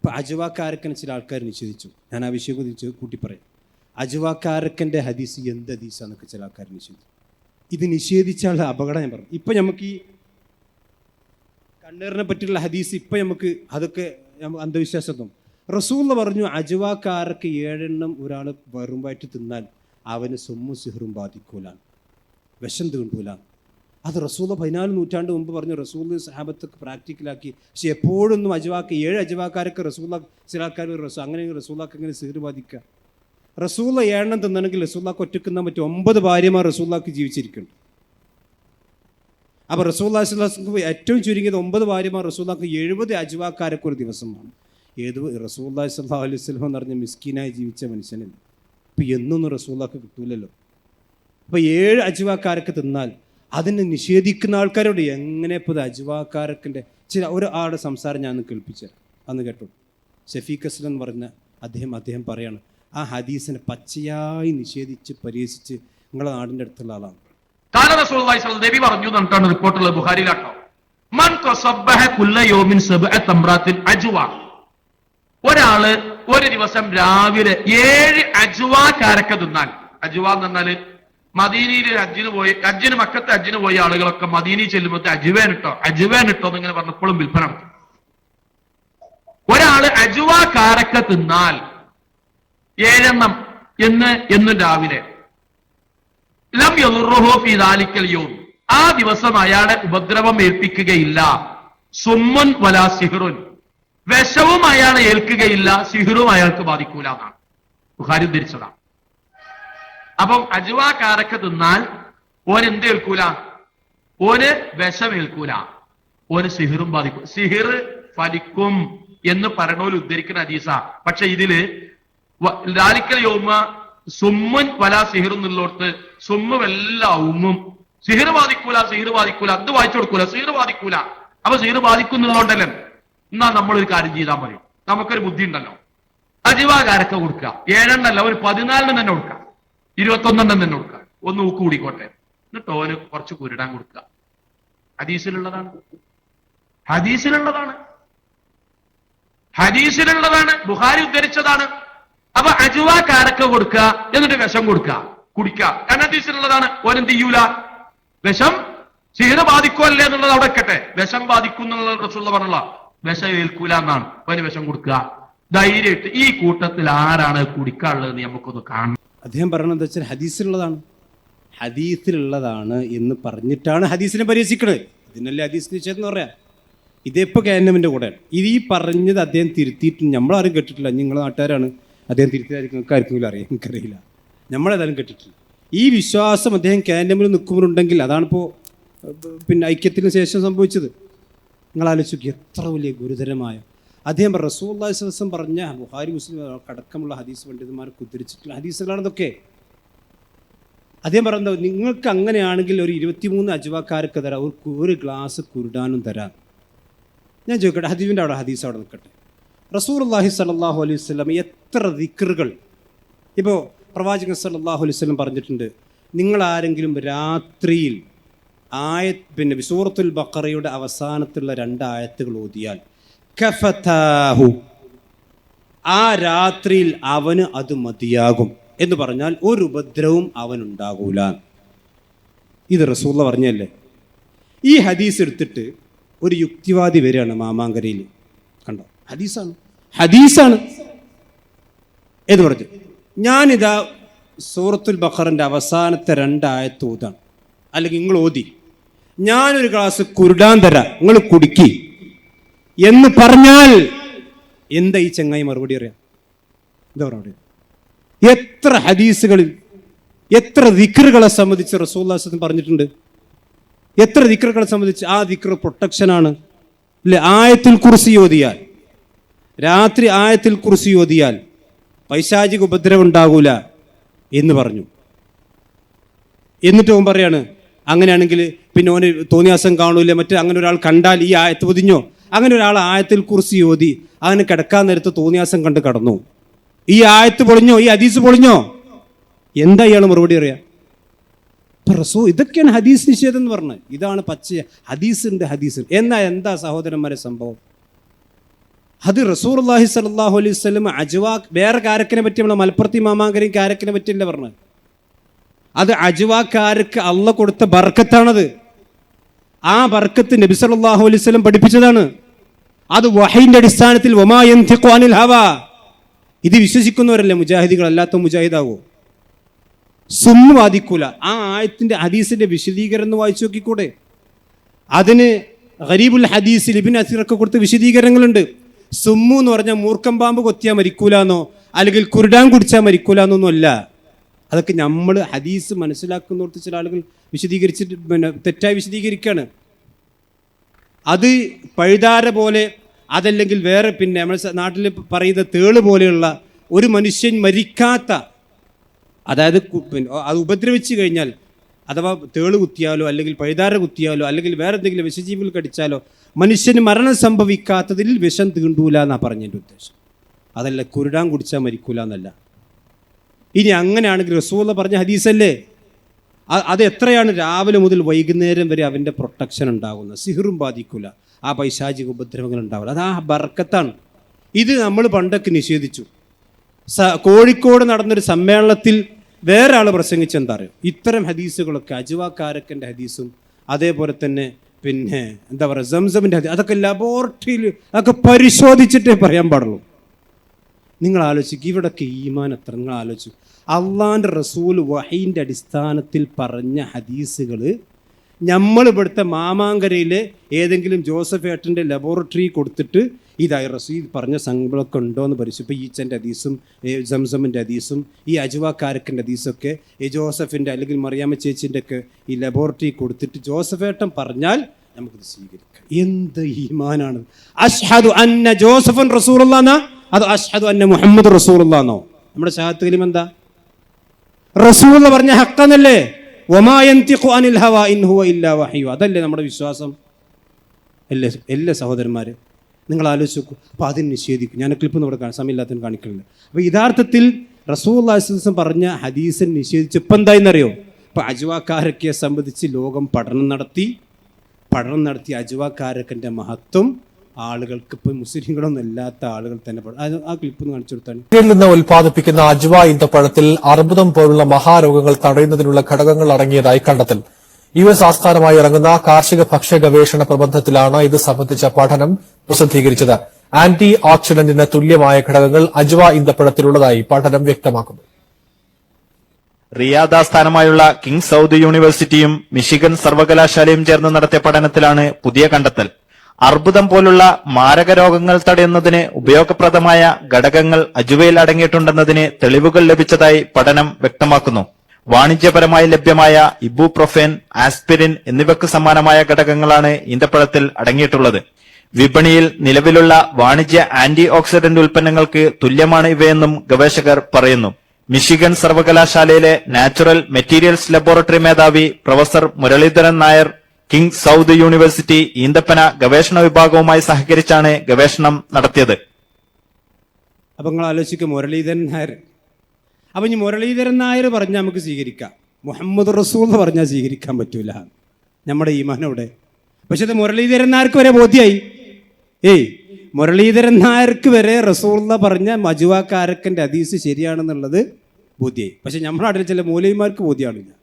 ഇപ്പം അജുവാക്കാരക്കനെ ചില ആൾക്കാർ നിഷേധിച്ചു ഞാൻ ആ വിഷയം കുറിച്ച് കൂട്ടി പറയാം. അജുവാക്കാരക്കന്റെ ഹദീസ് എന്ത് ഹദീസാന്നൊക്കെ ചില ആൾക്കാർ നിഷേധിച്ചു ഇത് നിഷേധിച്ചാലുള്ള അപകടം ഞാൻ പറഞ്ഞു. ഇപ്പം നമുക്ക് ഈ കണ്ണീറിനെ പറ്റിയുള്ള ഹദീസ് ഇപ്പം നമുക്ക് അതൊക്കെ അന്ധവിശ്വാസം എന്ന് പറഞ്ഞു അജുവാക്കാരക്ക് ഏഴെണ്ണം ഒരാൾ വെറുമ്പായിട്ട് തിന്നാൽ അവന് സൊമ്മും സിഹറും ബാധിക്കൂലാണ്. വിഷം തീണ്ടൂലാണ്. അത് റസൂല പതിനാല് നൂറ്റാണ്ട് മുമ്പ് പറഞ്ഞു റസൂൽ സഹാബത്തൊക്കെ പ്രാക്ടിക്കലാക്കി. പക്ഷെ എപ്പോഴൊന്നും അജവാക്ക് ഏഴ് അജവാക്കാരൊക്കെ റസൂല ചില ആൾക്കാർ റസൂ അങ്ങനെ റസൂലാക്ക് എങ്ങനെ സീറ് ബാധിക്കുക റസൂല എണ്ണം തിന്നണമെങ്കിൽ റസൂലാക്ക് ഒറ്റക്കുന്ന മറ്റു ഒമ്പത് ഭാര്യമാർ റസൂലാക്ക് ജീവിച്ചിരിക്കുന്നുണ്ട്. അപ്പോൾ റസൂല്ലാസ്ലാസ്ക്ക് ഏറ്റവും ചുരുങ്ങിയത് ഒമ്പത് ഭാര്യമാർ റസൂലാക്ക് എഴുപത് അജവാക്കാരൊക്കെ ഒരു ദിവസമാണ്. ഏത് റസൂല്ലാ സല്ലാ അലൈഹി സ്വലം എന്ന് പറഞ്ഞ മിസ്കീനായി ജീവിച്ച മനുഷ്യനില്ല? ഇപ്പം എന്നൊന്നും റസൂലാക്ക് കിട്ടൂലല്ലോ. അപ്പോൾ ഏഴ് അജുവാക്കാരൊക്കെ തിന്നാൽ അതിനെ നിഷേധിക്കുന്ന ആൾക്കാരോട് എങ്ങനെ ഇപ്പോൾ അജുവാക്കാരക്കിന്റെ ചില ഒരു ആളുടെ സംസാരം ഞാൻ ഒന്ന് കേൾപ്പിച്ചു അന്ന് കേട്ടു ഷഫീഖ് അസ്ലം എന്ന് പറഞ്ഞ അദ്ദേഹം അദ്ദേഹം പറയാണ് ആ ഹദീസിനെ പച്ചയായി നിഷേധിച്ച് പരിഹസിച്ച് നിങ്ങളെ നാടിന്റെ അടുത്തുള്ള ആളാണ്. നബി ഒരാൾ ഒരു ദിവസം രാവിലെ ഏഴ് അജുവാ കാരക്ക തിന്നാൽ അജുവാന്ന് പറഞ്ഞാൽ മദീനയിൽ അജ്ജിന് പോയി അജ്ജിന് മക്കത്ത് അജ്ജിന് പോയ ആളുകളൊക്കെ മദീനി ചെല്ലുമ്പോൾ അജുവേൻ ഇട്ടോ അജുവേൻ ഇട്ടോ എന്നിങ്ങനെ പറഞ്ഞപ്പോഴും വിൽപ്പന നടത്തും. ഒരാൾ അജുവ കാരക്ക തിന്നാൽ ഏഴെണ്ണം എന്ന് എന്നും രാവിലെ. ലം യദുർറുഹു ഫീ ദാലിക്കൽ യൗം. ആ ദിവസം അയാളെ ഉപദ്രവം ഏൽപ്പിക്കുകയില്ല. സുമ്മുൻ വല സിഹ്റുൻ. വിഷവും അയാളെ ഏൽക്കുകയില്ല സിഹിറും അയാൾക്ക് ബാധിക്കൂല എന്നാണ്. ബുഖാരി ഉദ്ധരിച്ചതാണ്. അപ്പം അജുവാക്കാരൊക്കെ തിന്നാൽ ഓൻ എന്ത് ഏൽക്കൂല? ഓന് വിഷം ഏൽക്കൂല. ഓന് സിഹിറും ബാധിക്കും. സിഹിർ ഫലിക്കും എന്ന് പറഞ്ഞോൽ ഉദ്ധരിക്കുന്ന ഹദീസ. പക്ഷെ ഇതിൽ ലാലിക്കൽ യോമ സുമ്മൻ വല സിഹിർ എന്നുള്ളോർത്ത് സുമ്മും എല്ലാ ഉമ്മും സിഹിർ ബാധിക്കൂല സിഹിർ ബാധിക്കൂല അത് വായിച്ചു കൊടുക്കൂല? സിഹിർ ബാധിക്കൂല. അപ്പൊ സിഹിർ ബാധിക്കുന്നുള്ളതുകൊണ്ടല്ലേ എന്നാ നമ്മളൊരു കാര്യം ചെയ്താൽ മതി. നമുക്കൊരു ബുദ്ധി ഉണ്ടല്ലോ അജിവാകാരൊക്കെ കൊടുക്കുക. ഏഴെണ്ണല്ല ഒരു പതിനാലിന് തന്നെ കൊടുക്കുക. ഇരുപത്തൊന്നെണ്ണം തന്നെ കൊടുക്കുക ഒന്ന് ഊക്ക് കൂടിക്കോട്ടെ. എന്നിട്ട് ഓന് കുറച്ച് കുരുടാൻ കൊടുക്കുക ഹദീസിലുള്ളതാണ്. ഹദീസിലുള്ളതാണ്. ഹദീസിലുള്ളതാണ്. ബുഹാരി ഉദ്ധരിച്ചതാണ്. അപ്പൊ അജുവാക്കാരൊക്കെ കൊടുക്കുക എന്നിട്ട് വിഷം കൊടുക്കുക കുടിക്കുക കാരണം ഹദീസിലുള്ളതാണ്. ഓനെന്ത് ചെയ്യൂല? വിഷം ചെയ്ത് ബാധിക്കുമല്ലേ എന്നുള്ളത് അവിടെ വെക്കട്ടെ. വിഷം ബാധിക്കും എന്നുള്ള പറഞ്ഞുള്ള വിഷം ഏൽക്കൂല എന്നാണ്. അവന് വിഷം കൊടുക്കുക ധൈര്യമായിട്ട് ഈ കൂട്ടത്തിൽ ആരാണ് കുടിക്കാനുള്ളത് നമുക്കൊന്ന് കാണണം. അദ്ദേഹം പറയണത് വെച്ചാൽ ഹദീസിലുള്ളതാണ്. ഹദീസിലുള്ളതാണ് എന്ന് പറഞ്ഞിട്ടാണ് ഹദീസിനെ പരിഹസിക്കണത് ഇതിനല്ലേ ഹദീസ് നിഷേധം എന്ന് പറയാം. ഇതിപ്പോൾ കാനമിന്റെ കൂടെയാണ്. ഇത് ഈ പറഞ്ഞത് അദ്ദേഹം തിരുത്തിയിട്ട് നമ്മളാരും കേട്ടിട്ടില്ല. നിങ്ങളെ നാട്ടുകാരാണ്. അദ്ദേഹം തിരുത്തിയായിരിക്കും ആർക്കും അറിയാം. എനിക്കറിയില്ല. നമ്മളേതായാലും കേട്ടിട്ടില്ല. ഈ വിശ്വാസം അദ്ദേഹം കാനമിൽ നിൽക്കുമ്പോഴുണ്ടെങ്കിൽ അതാണിപ്പോൾ പിന്നെ ഐക്യത്തിന് ശേഷം സംഭവിച്ചത്. നിങ്ങൾ ആലോചിക്കുക എത്ര വലിയ ഗുരുതരമായ അദ്ദേഹം റസൂല്ലാസ്വസം പറഞ്ഞ ബുഹാരി മുസ്ലിം അടക്കമുള്ള ഹദീസ് പണ്ഡിതന്മാർക്ക് ഉദ്ധരിച്ചിട്ടുള്ള ഹദീസുകളാണതൊക്കെ അദ്ദേഹം പറയുന്നത് നിങ്ങൾക്ക് അങ്ങനെയാണെങ്കിൽ ഒരു ഇരുപത്തിമൂന്ന് അജുവാക്കാർക്ക് തരാം ഒരു ഒരു ഗ്ലാസ് കുരുടാനും തരാം. ഞാൻ ചോദിക്കട്ടെ ഹദീബിന്റെ അവിടെ ഹദീസ് അവിടെ നിൽക്കട്ടെ. റസൂർ അള്ളാഹി സലാഹു അലൈഹി വസ്ലം എത്ര ദിക്കറുകൾ ഇപ്പോൾ പ്രവാചകൻ സലാഹു അലൈഹി വസല്ലം പറഞ്ഞിട്ടുണ്ട് നിങ്ങൾ ആരെങ്കിലും രാത്രിയിൽ ആയ പിന്നെ വിസൂറത്തുൽ ബക്കറയുടെ അവസാനത്തുള്ള രണ്ട് ആയത്തുകൾ ഓതിയാൽ കഫതാഹു. ആ രാത്രിയിൽ അവന് അത് മതിയാകും എന്ന് പറഞ്ഞാൽ ഒരു ഉപദ്രവവും അവനുണ്ടാകൂല. ഇത് റസൂള്ള പറഞ്ഞല്ലേ? ഈ ഹദീസ് എടുത്തിട്ട് ഒരു യുക്തിവാദി വരികയാണ് മാമാങ്കരയിൽ. കണ്ടോ? ഹദീസാണ്. ഹദീസാണ്. എന്ന് പറഞ്ഞു. ഞാനിതാ സൂറത്തുൽ ബഖറിന്റെ അവസാനത്തെ രണ്ടായത്ത് ഓതാണ്. അല്ലെങ്കിൽ നിങ്ങൾ ഓതി. ഞാനൊരു ഗ്ലാസ് കുരുടാൻ തരാം. നിങ്ങൾ കുടിക്കി. എന്ന് പറഞ്ഞാൽ എന്താ ഈ ചങ്ങായി മറുപടി അറിയാം? എന്താ മറുപടി? എത്ര ഹദീസുകളിൽ എത്ര ദിക്കറുകളെ സംബന്ധിച്ച് റസൂല്ലാസം പറഞ്ഞിട്ടുണ്ട്? എത്ര ദിക്കറുകളെ സംബന്ധിച്ച് ആ ദിക്ർ പ്രൊട്ടക്ഷനാണ് അല്ലെ? ആയത്തിൽ കുറിച്ച് ഓതിയാൽ രാത്രി ആയത്തിൽ കുറിച്ച് ഓതിയാൽ പൈശാചിക ഉപദ്രവം ഉണ്ടാകൂല എന്ന് പറഞ്ഞു. എന്നിട്ട് അവൻ പറയാണ് അങ്ങനെയാണെങ്കിൽ പിന്നെ ഓന് തോന്നിയാസം കാണൂല മറ്റേ അങ്ങനെ ഒരാൾ കണ്ടാൽ ഈ ആയത്ത് പൊതിഞ്ഞോ? അങ്ങനെ ഒരാൾ ആയത്തിൽ കുറിച്ച് യോതി അങ്ങനെ കിടക്കാൻ നേരത്ത് തോന്നിയാസം കണ്ട് കടന്നു. ഈ ആയത്ത് പൊളിഞ്ഞോ? ഈ ഹദീസ് പൊളിഞ്ഞോ? എന്താ ഇയാൾ മറുപടി അറിയാം റസൂ ഇതൊക്കെയാണ് ഹദീസ് നിഷേധം എന്ന് പറഞ്ഞത് ഇതാണ് പച്ച ഹദീസിന്റെ ഹദീസ് എന്നാ എന്താ സഹോദരന്മാരെ സംഭവം? അത് റസൂർ അള്ളാഹി സലാഹു അലൈഹി സ്വലം അജുവാ വേറെ കാരക്കിനെ പറ്റി നമ്മളെ മലപ്പുറത്തി മാമാങ്കരെയും കാരക്കിനെ പറ്റിയല്ല പറഞ്ഞത് അത് അജുവാക്കാർക്ക് അള്ള കൊടുത്ത ബർക്കത്താണത്. ആ ബർക്കത്ത് നബി സല്ലല്ലാഹു അലൈഹി വസല്ലം പഠിപ്പിച്ചതാണ്. അത് വഹയിന്റെ അടിസ്ഥാനത്തിൽ വമാ ഹവ. ഇത് വിശ്വസിക്കുന്നവരല്ലേ മുജാഹിദികൾ അല്ലാത്ത മുജാഹിദാവോ? സുമ്മു വാദിക്കൂല ആ ആയത്തിന്റെ ഹദീസിന്റെ വിശദീകരണം വായിച്ചു നോക്കിക്കൂടെ? അതിന് ഗരീബുൽ ഹദീസ് ഇബിൻ അസീറൊക്കെ കൊടുത്ത് വിശദീകരണങ്ങളുണ്ട്. സുമ്മു എന്ന് പറഞ്ഞാൽ മൂർക്കം പാമ്പ് കൊത്തിയാൽ മരിക്കൂലെന്നോ? അല്ലെങ്കിൽ കുരുടാൻ കുടിച്ചാൽ മരിക്കൂലെന്നൊന്നും അല്ല. അതൊക്കെ നമ്മൾ ഹദീസ് മനസ്സിലാക്കുന്നോർത്ത് ചില ആളുകൾ വിശദീകരിച്ചിട്ട് പിന്നെ തെറ്റായി വിശദീകരിക്കുകയാണ് അത് പഴുതാര പോലെ അതല്ലെങ്കിൽ വേറെ പിന്നെ നമ്മുടെ നാട്ടിൽ പറയുന്ന തേൾ പോലെയുള്ള ഒരു മനുഷ്യൻ മരിക്കാത്ത അതായത് അത് ഉപദ്രവിച്ചു കഴിഞ്ഞാൽ അഥവാ തേൾ കുത്തിയാലോ അല്ലെങ്കിൽ പഴുതാര കുത്തിയാലോ അല്ലെങ്കിൽ വേറെ എന്തെങ്കിലും വിഷജീവികൾ കടിച്ചാലോ മനുഷ്യന് മരണം സംഭവിക്കാത്തതിൽ വിഷം തീണ്ടൂല എന്നാണ് പറഞ്ഞതിന്റെ ഉദ്ദേശം. അതല്ല കുരുടാൻ കുടിച്ചാൽ മരിക്കൂല എന്നല്ല. ഇനി അങ്ങനെയാണെങ്കിൽ റസൂല പറഞ്ഞ ഹദീസല്ലേ? അത് എത്രയാണ് രാവിലെ മുതൽ വൈകുന്നേരം വരെ അവന്റെ പ്രൊട്ടക്ഷൻ ഉണ്ടാകുന്നത്? സിഹിറും ബാധിക്കില്ല ആ പൈശാചിക ഉപദ്രവങ്ങൾ ഉണ്ടാവില്ല. അത് ആ ബർക്കത്താണ്. ഇത് നമ്മൾ പണ്ടൊക്കെ നിഷേധിച്ചു. സ കോഴിക്കോട് നടന്നൊരു സമ്മേളനത്തിൽ വേറെ ആൾ പ്രസംഗിച്ചെന്താ അറിയോ? ഇത്തരം ഹദീസുകളൊക്കെ അജുവാക്കാരക്കന്റെ ഹദീസും അതേപോലെ തന്നെ പിന്നെ എന്താ പറയുക സംസമിന്റെ ഹദീസ് അതൊക്കെ ലബോറട്ടറിയിൽ അതൊക്കെ പരിശോധിച്ചിട്ടേ പറയാൻ പാടുള്ളൂ. നിങ്ങൾ ആലോചിക്കും ഇവിടൊക്കെ ഈമാൻ എത്ര നിങ്ങൾ ആലോചിച്ചു അള്ളാന്റെ റസൂൽ വഹീന്റെ അടിസ്ഥാനത്തിൽ പറഞ്ഞ ഹദീസുകൾ നമ്മൾ ഇവിടുത്തെ മാമാങ്കരയിൽ ഏതെങ്കിലും ജോസഫ് ഏട്ടന്റെ ലബോറട്ടറി കൊടുത്തിട്ട് ഇതായി റസീദ് പറഞ്ഞ സംഭവമൊക്കെ ഉണ്ടോ എന്ന് പരിശോധിച്ചു. ഇപ്പോൾ ഈച്ചന്റെ ഹദീസും ജംസമിന്റെ ഹദീസും ഈ അജുവാക്കാരക്കന്റെ ഹദീസൊക്കെ ഈ ജോസഫിന്റെ അല്ലെങ്കിൽ മറിയാമ്മ ചേച്ചിന്റെ ഒക്കെ ഈ ലബോറട്ടറി കൊടുത്തിട്ട് ജോസഫ് ഏട്ടൻ പറഞ്ഞാൽ നമുക്കിത് സ്വീകരിക്കാം. എന്ത് ഈമാനാണ്? അഷ്ഹദു അന്ന ജോസഫൻ റസൂറുള്ളാന്നാ അത് അഷ്ഹദു അന്ന മുഹമ്മദ് റസൂറുള്ളാന്നോ നമ്മുടെ ഷഹാത്ത് കലിം എന്താ? റസൂൽ പറഞ്ഞ ഹക്കെന്നല്ലേ? അതല്ലേ നമ്മുടെ വിശ്വാസം? അല്ലേ എല്ലാ സഹോദരന്മാർ നിങ്ങൾ ആലോചിച്ചു അപ്പോൾ അതിന് നിഷേധിക്കും. ഞാൻ ക്ലിപ്പ് നമ്മുടെ കാണാൻ സമയമില്ലാത്തതിന് കാണിക്കുന്നില്ല അപ്പോൾ യഥാർത്ഥത്തിൽ റസൂൽ അള്ളാഹിസ്ലം പറഞ്ഞ ഹദീസിനെ നിഷേധിച്ച് ഇപ്പം എന്തായെന്നറിയോ? ഇപ്പോൾ അജുവാക്കാരൊക്കെ സംബന്ധിച്ച് ലോകം പഠനം നടത്തി പഠനം നടത്തി അജുവാക്കാരക്കന്റെ മഹത്വം ആളുകൾക്ക് ഇപ്പോൾ മുസ്ലിങ്ങളൊന്നും അല്ലാത്ത ആളുകൾ തന്നെ ആ ക്ലിപ്പ് ഒന്ന് കാണിച്ചു കൊടുത്താണ് ഇന്ത്യയിൽ നിന്ന് ഉൽപ്പാദിപ്പിക്കുന്ന അജ്വ ഈന്തപ്പഴത്തിൽ അർബുദം പോലുള്ള മഹാരോഗങ്ങൾ തടയുന്നതിനുള്ള ഘടകങ്ങൾ അടങ്ങിയതായി കണ്ടെത്തൽ. യു എസ് ആസ്ഥാനമായി ഇറങ്ങുന്ന കാർഷിക ഭക്ഷ്യ ഗവേഷണ പ്രബന്ധത്തിലാണ് ഇത് സംബന്ധിച്ച പഠനം പ്രസിദ്ധീകരിച്ചത്. ആന്റി ഓക്സിഡന്റിന് തുല്യമായ ഘടകങ്ങൾ അജ്വ ഈന്തപ്പഴത്തിലുള്ളതായി പഠനം വ്യക്തമാക്കുന്നു. റിയാദ് ആസ്ഥാനമായുള്ള കിങ് സൌദ് യൂണിവേഴ്സിറ്റിയും മിഷിഗൻ സർവകലാശാലയും ചേർന്ന് നടത്തിയ പഠനത്തിലാണ് പുതിയ കണ്ടെത്തൽ. അർബുദം പോലുള്ള മാരക രോഗങ്ങൾ തടയുന്നതിന് ഉപയോഗപ്രദമായ ഘടകങ്ങൾ അജുവയിൽ അടങ്ങിയിട്ടുണ്ടെന്നതിന് തെളിവുകൾ ലഭിച്ചതായി പഠനം വ്യക്തമാക്കുന്നു. വാണിജ്യപരമായി ലഭ്യമായ ഇബുപ്രൊഫേൻ ആസ്പിരിൻ എന്നിവയ്ക്ക് സമാനമായ ഘടകങ്ങളാണ് ഈന്തപ്പഴത്തിൽ അടങ്ങിയിട്ടുള്ളത്. വിപണിയിൽ നിലവിലുള്ള വാണിജ്യ ആന്റി ഓക്സിഡന്റ് ഉൽപ്പന്നങ്ങൾക്ക് തുല്യമാണ് ഇവയെന്നും ഗവേഷകർ പറയുന്നു. മിഷിഗൺ സർവകലാശാലയിലെ നാച്ചുറൽ മെറ്റീരിയൽസ് ലബോറട്ടറി മേധാവി professor Muraleedharan Nair King Saud university ഈന്തപ്പന ഗവേഷണ വിഭാഗവുമായി സഹകരിച്ചാണ് ഗവേഷണം നടത്തിയത്. അപ്പം നിങ്ങൾ ആലോചിക്കുക മുരളീധരൻ നായർ. അപ്പം ഇനി മുരളീധരൻ നായർ പറഞ്ഞാൽ നമുക്ക് സ്വീകരിക്കാം. മുഹമ്മദ് റസൂൽ എന്ന് പറഞ്ഞാൽ സ്വീകരിക്കാൻ പറ്റൂല. നമ്മുടെ ഈമാനവിടെ പക്ഷെ അത് മുരളീധരൻ നായർക്ക് വരെ ബോധ്യായി. ഏയ് മുരളീധരൻ നായർക്ക് വരെ റസൂള്ള പറഞ്ഞ മജുവാക്കാരക്കന്റെ അതീസ് ശരിയാണെന്നുള്ളത് ബോധ്യായി. പക്ഷെ നമ്മുടെ നാട്ടിൽ ചില മൂലയിമാർക്ക് ബോധ്യമാണില്ല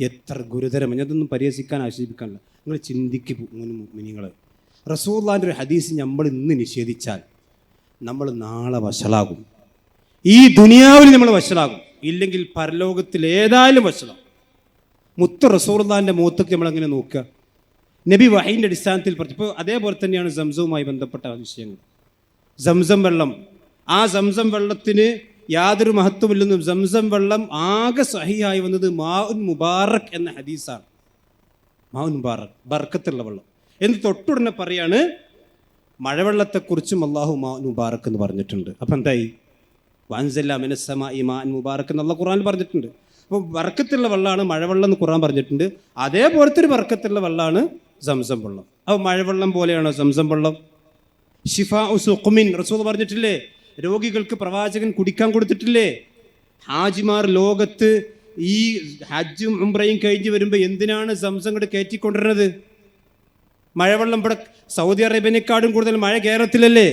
എത്ര ഗുരുതരം. ഞാനതൊന്നും പരിഹസിക്കാൻ ആക്ഷേപിക്കാനില്ല നിങ്ങൾ ചിന്തിക്കും നിങ്ങൾ റസൂള്ളാന്റെ ഒരു ഹദീസ് നമ്മൾ ഇന്ന് നിഷേധിച്ചാൽ നമ്മൾ നാളെ വഷളാകും. ഈ ദുനിയാവിൽ നമ്മൾ വഷളാകും. ഇല്ലെങ്കിൽ പരലോകത്തിൽ ഏതായാലും വഷളാകും. മുത്ത് റസൂർദാന്റെ മൂത്തൊക്കെ നമ്മളെങ്ങനെ നോക്കുക? നബി വഹീന്റെ അടിസ്ഥാനത്തിൽ പറഞ്ഞു. ഇപ്പോൾ അതേപോലെ തന്നെയാണ് സംസവുമായി ബന്ധപ്പെട്ട വിഷയങ്ങൾ. സംസം വെള്ളം. ആ സംസം വെള്ളത്തിന് യാതൊരു മഹത്വമില്ലെന്നും സംസം വെള്ളം ആകെ സഹിയായി വന്നത് മാ ഉൻ മുബാറക് എന്ന ഹദീസാണ്. മാഉൻ മുബാറക് ബർക്കത്തുള്ള വെള്ളം. എന്ന് തൊട്ടുടനെ പറയാണ് മഴവെള്ളത്തെക്കുറിച്ചും അള്ളാഹു മാ ഉൻ മുബാറക് എന്ന് പറഞ്ഞിട്ടുണ്ട്. അപ്പം എന്തായി? വാൻസല്ല മിനസ്സമ മാൻ മുബാറക് എന്നുള്ള ഖുറാൻ പറഞ്ഞിട്ടുണ്ട്. അപ്പോൾ വർക്കത്തുള്ള വെള്ളമാണ് മഴവെള്ളം എന്ന് ഖുറാൻ പറഞ്ഞിട്ടുണ്ട്. അതേപോലത്തെ ഒരു വർക്കത്തുള്ള വെള്ളമാണ് സംസം വെള്ളം. അപ്പോൾ മഴവെള്ളം പോലെയാണോ സംസം വെള്ളം? ഷിഫ ഉസുഖുമിൻ റസൂൽ പറഞ്ഞിട്ടില്ലേ? രോഗികൾക്ക് പ്രവാചകൻ കുടിക്കാൻ കൊടുത്തിട്ടില്ലേ? ഹാജിമാർ ലോകത്ത് ഈ ഹജ്ജും ഉംറയും കഴിഞ്ഞ് വരുമ്പോൾ എന്തിനാണ് സംസം കയറ്റിക്കൊണ്ടിരുന്നത് മഴവെള്ളം ഇവിടെ സൗദി അറേബ്യനേക്കാളും കൂടുതൽ മഴ കേരളത്തിലല്ലേ?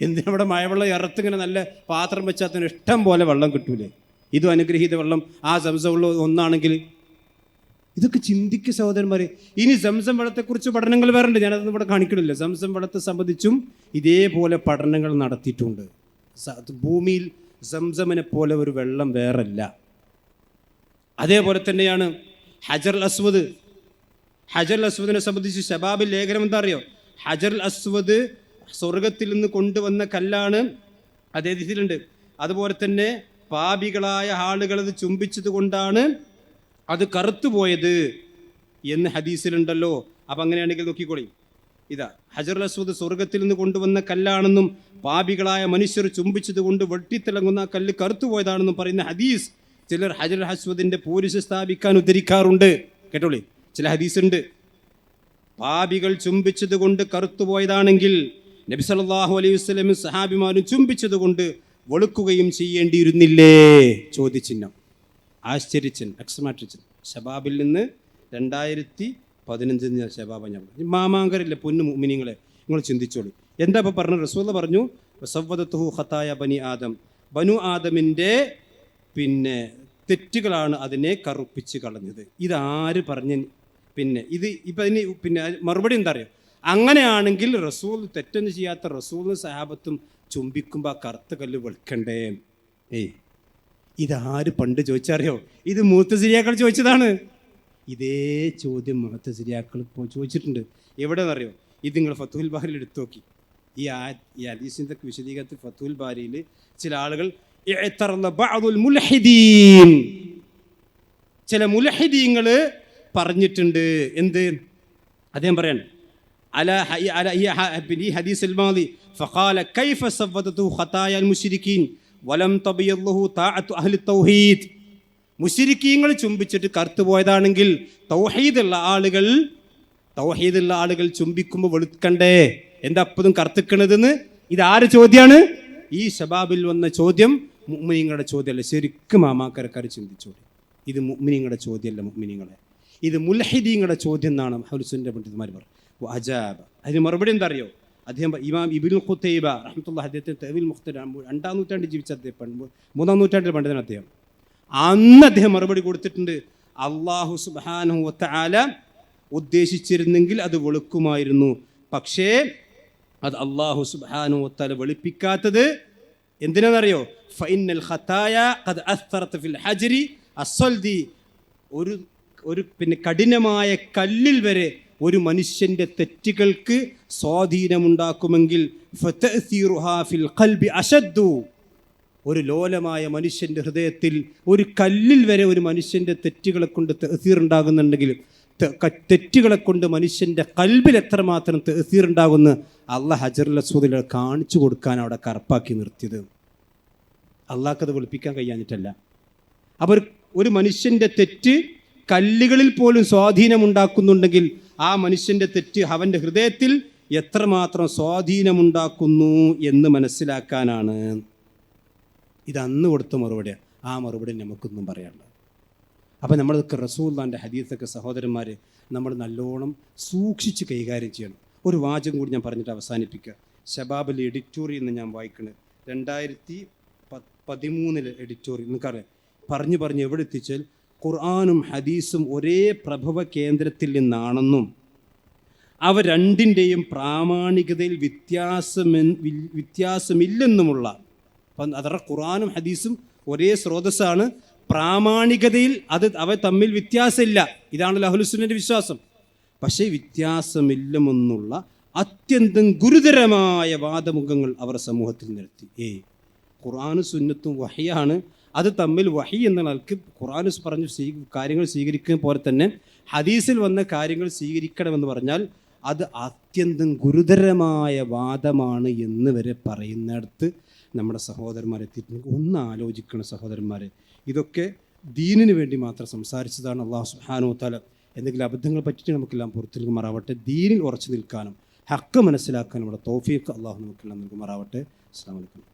എന്തിനാ ഇവിടെ മഴവെള്ളം ഇറത്തിങ്ങനെ നല്ല പാത്രം വെച്ചാൽ ഇഷ്ടം പോലെ വെള്ളം കിട്ടൂലേ? ഇതും അനുഗ്രഹീത വെള്ളം ആ സംസമുള്ള ഒന്നാണെങ്കിൽ ഇതൊക്കെ ചിന്തിക്ക് സഹോദരന്മാരെ. ഇനി സംസം വളത്തെക്കുറിച്ച് പഠനങ്ങൾ വേറുണ്ട് ഞാനതൊന്നും ഇവിടെ കാണിക്കണില്ല. സംസം വളത്തെ സംബന്ധിച്ചും ഇതേപോലെ പഠനങ്ങൾ നടത്തിയിട്ടുണ്ട്. ഭൂമിയിൽ സംസമിനെ പോലെ ഒരു വെള്ളം വേറല്ല. അതേപോലെ തന്നെയാണ് ഹജർ അസ്വദ്. ഹജർ അസ്വദിനെ സംബന്ധിച്ച് ഷബാബിൽ ലേഖനം എന്താ അറിയോ? ഹജർ അസ്വദ് സ്വർഗത്തിൽ നിന്ന് കൊണ്ടുവന്ന കല്ലാണ് അദ്ദേഹത്തിലുണ്ട്. അതുപോലെ തന്നെ പാപികളായ ആളുകൾ അത് ചുംബിച്ചത് കൊണ്ടാണ് അത് കറുത്തുപോയത് എന്ന് ഹദീസിലുണ്ടല്ലോ. അപ്പം അങ്ങനെയാണെങ്കിൽ നോക്കിക്കോളി. ഇതാ ഹജർ അസ്വദ് സ്വർഗത്തിൽ നിന്ന് കൊണ്ടുവന്ന കല്ലാണെന്നും പാപികളായ മനുഷ്യർ ചുംബിച്ചത് കൊണ്ട് വെട്ടിത്തിളങ്ങുന്ന ആ കല്ല് കറുത്തുപോയതാണെന്നും പറയുന്ന ഹദീസ് ചിലർ ഹജർ അസ്വദിന്റെ പോലീസ് സ്ഥാപിക്കാൻ ഉദ്ധരിക്കാറുണ്ട്. കേട്ടോളി ചില ഹദീസ് ഉണ്ട് പാപികൾ ചുംബിച്ചത് കൊണ്ട് കറുത്തുപോയതാണെങ്കിൽ നബി സല്ലാഹു അലൈഹി വസ്ലമും സഹാബിമാരും ചുംബിച്ചത് കൊണ്ട് വെളുക്കുകയും ചെയ്യേണ്ടിയിരുന്നില്ലേ? ചോദ്യചിഹ്നം. ആശ്ചര്യച്ചൻ എക്സ്മാട്രിച്ചൻ ഷബാബിൽ നിന്ന് രണ്ടായിരത്തി പതിനഞ്ചിന് ഷബാബ ഞാൻ പറഞ്ഞു. മാമാങ്കരല്ലേ പൊന്നു മിനിങ്ങളെ നിങ്ങൾ ചിന്തിച്ചോളൂ. എന്താ ഇപ്പോൾ പറഞ്ഞു റസൂല പറഞ്ഞു സവ്വദത്തുഹു ഹത്തായ ബനി ആദം. ബനു ആദമിന്റെ പിന്നെ തെറ്റുകളാണ് അതിനെ കറുപ്പിച്ച് കളഞ്ഞത്. ഇതാര് പറഞ്ഞ? പിന്നെ ഇത് ഇപ്പം അതിന് പിന്നെ മറുപടി എന്താ അറിയോ? അങ്ങനെയാണെങ്കിൽ റസൂൽ തെറ്റൊന്നും ചെയ്യാത്ത റസൂൽ സഹാബത്തും ചുംബിക്കുമ്പോൾ ആ കറുത്ത കല്ല് വെളുക്കണ്ടേ? ഏയ്. ഇതാര് പണ്ട് ചോദിച്ചറിയോ? ഇത് മൂത്തസിരിയാക്കൾ ചോദിച്ചതാണ്. ഇതേ ചോദ്യം മൂത്തസിരിയാക്കൾ സിരിയാക്കൾ ചോദിച്ചിട്ടുണ്ട്. എവിടെയെന്നറിയോ ഇത് നിങ്ങൾ ഫത്തുൽ ബാരിൽ എടുത്തു നോക്കി. ഈ ആ ഈ അലീസിന്റെ വിശദീകരണത്തിൽ ഫത്തുൽ ബാരിയിൽ ചില ആളുകൾ ചില മുലഹിദീങ്ങൾ പറഞ്ഞിട്ടുണ്ട്. എന്ത്? അദ്ദേഹം പറയാണ് അല അല ഈ ഹദീസ് ഫഖാല കൈഫ സവ്വദതു ഖതായ മുശ്രിക്കീൻ. വലം തബിയല്ലഹു താഅത്തു അഹ്ലി തൗഹീദ്. മുസിരിക്കീങ്ങൾ ചുംബിച്ചിട്ട് കറുത്തു പോയതാണെങ്കിൽ തൗഹീദുള്ള ആളുകൾ തൗഹീദുള്ള ആളുകൾ ചുംബിക്കുമ്പോൾ വെളുക്കണ്ടേ? എന്താ അപ്പതും കറുത്തിക്കണതെന്ന്? ഇതാര് ചോദ്യമാണ് ഈ ഷബാബിൽ വന്ന ചോദ്യം മുഗ്മിനിങ്ങളുടെ ചോദ്യമല്ല. ശരിക്കും മാമാക്കരക്കാർ ചിന്തിച്ചോളൂ. ഇത് മുഗ്മിനിങ്ങളുടെ ചോദ്യമല്ല മുഅ്മിനീങ്ങളെ. ഇത് മുൽഹിദീങ്ങളുടെ ചോദ്യം എന്നാണ് ഹൗലുസുന്റെ പണ്ഡിതന്മാർ പറഞ്ഞു അജാബ് അതിന് മറുപടി എന്താ അറിയോ? അദ്ദേഹം ഇമാം ഇബിൻ ഖുത്തൈബ റഹ്മത്തുള്ള അദ്ദേഹത്തിന് തെവിൽ മുഖ്തർ രണ്ടാം നൂറ്റാണ്ടിൽ ജീവിച്ച അദ്ദേഹം മൂന്നാം നൂറ്റാണ്ടിൽ പണ്ഡിതൻ അദ്ദേഹം. അന്ന് അദ്ദേഹം മറുപടി കൊടുത്തിട്ടുണ്ട് അള്ളാഹു സുബാനു ആല ഉദ്ദേശിച്ചിരുന്നെങ്കിൽ അത് വെളുക്കുമായിരുന്നു. പക്ഷേ അത് അള്ളാഹു സുബാനു വത്താല വെളുപ്പിക്കാത്തത് എന്തിനാണെന്നറിയോ? ഫൈനൽ ഖത്തായ ഖദ് അസ്തറത്ത് ഫിൽ ഹജരി അസ്വൽദി ഒരു ഒരു പിന്നെ കഠിനമായ കല്ലിൽ വരെ ഒരു മനുഷ്യന്റെ തെറ്റുകൾക്ക് സ്വാധീനമുണ്ടാക്കുമെങ്കിൽ ഫിൽ ഖൽബി അശദ്ദു. ഒരു ലോലമായ മനുഷ്യന്റെ ഹൃദയത്തിൽ ഒരു കല്ലിൽ വരെ ഒരു മനുഷ്യന്റെ തെറ്റുകളെ കൊണ്ട് തെസീർ ഉണ്ടാകുന്നുണ്ടെങ്കിൽ തെറ്റുകളെ കൊണ്ട് മനുഷ്യന്റെ കൽബിൽ എത്രമാത്രം തെസീർ ഉണ്ടാകുന്ന? അള്ളാഹ് ഹജറുൽ കാണിച്ചു കൊടുക്കാൻ അവിടെ കറപ്പാക്കി നിർത്തിയത്. അള്ളാഹ്ക്കത് വെളുപ്പിക്കാൻ കഴിയാഞ്ഞിട്ടല്ല. അപ്പോൾ ഒരു- മനുഷ്യന്റെ തെറ്റ് കല്ലുകളിൽ പോലും സ്വാധീനമുണ്ടാക്കുന്നുണ്ടെങ്കിൽ ആ മനുഷ്യന്റെ തെറ്റ് അവന്റെ ഹൃദയത്തിൽ എത്രമാത്രം സ്വാധീനമുണ്ടാക്കുന്നു എന്ന് മനസ്സിലാക്കാനാണ്. ഇത് അന്ന് കൊടുത്ത മറുപടിയാണ് ആ മറുപടി നമുക്കൊന്നും പറയാനുള്ളത് അപ്പം നമ്മളൊക്കെ റസൂല്ലാന്റെ ഹദീസൊക്കെ സഹോദരന്മാർ നമ്മൾ നല്ലോണം സൂക്ഷിച്ച് കൈകാര്യം ചെയ്യണം. ഒരു വാചകം കൂടി ഞാൻ പറഞ്ഞിട്ട് അവസാനിപ്പിക്കുക ഷബാബിൽ എഡിറ്റോറിയൽ നിന്ന് ഞാൻ വായിക്കുന്നത് രണ്ടായിരത്തി പതിമൂന്നിലെ എഡിറ്റോറിയൽ. നിങ്ങൾക്കറിയാം. പറഞ്ഞു പറഞ്ഞ് എവിടെ എത്തിച്ചാൽ ഖുർആാനും ഹദീസും ഒരേ പ്രഭവ കേന്ദ്രത്തിൽ നിന്നാണെന്നും അവ രണ്ടിന്റെയും പ്രാമാണികതയിൽ വ്യത്യാസമെ വ്യത്യാസമില്ലെന്നുമുള്ള അതറ ഖുറാനും ഹദീസും ഒരേ സ്രോതസ്സാണ്. പ്രാമാണികതയിൽ അത് അവ തമ്മിൽ വ്യത്യാസമില്ല. ഇതാണല്ലോ അഹ്ലുസുന്നന്റെ വിശ്വാസം. പക്ഷേ വ്യത്യാസമില്ലെന്നുള്ള അത്യന്തം ഗുരുതരമായ വാദമുഖങ്ങൾ അവർ സമൂഹത്തിൽ നിരത്തി. ഏ ഖുർആാനും സുന്നത്തും വഹിയാണ് അത് തമ്മിൽ വഹി എന്ന നിലയ്ക്ക് ഖുർആൻ പറഞ്ഞു സ്വീ കാര്യങ്ങൾ സ്വീകരിക്കുന്ന പോലെ തന്നെ ഹദീസിൽ വന്ന കാര്യങ്ങൾ സ്വീകരിക്കണമെന്ന് പറഞ്ഞാൽ അത് അത്യന്തം ഗുരുതരമായ വാദമാണ് എന്ന് വരെ പറയുന്നിടത്ത് നമ്മുടെ സഹോദരന്മാരെത്തിയിട്ടുണ്ട് ഒന്ന് ആലോചിക്കണം സഹോദരന്മാരെ. ഇതൊക്കെ ദീനിന് വേണ്ടി മാത്രം സംസാരിച്ചതാണ് അള്ളാഹു സുഹാനോ തല എന്തെങ്കിലും അബദ്ധങ്ങൾ പറ്റിയിട്ട് നമുക്കെല്ലാം പുറത്തു മാറാവട്ടെ ദീനിൽ ഉറച്ചു നിൽക്കാനും ഹക്ക് മനസ്സിലാക്കാനും ഇവിടെ തോഫീക്ക് അള്ളാഹു നമുക്കെല്ലാം നൽകുമാറാവട്ടെ. അസ്സാം വലൈക്കും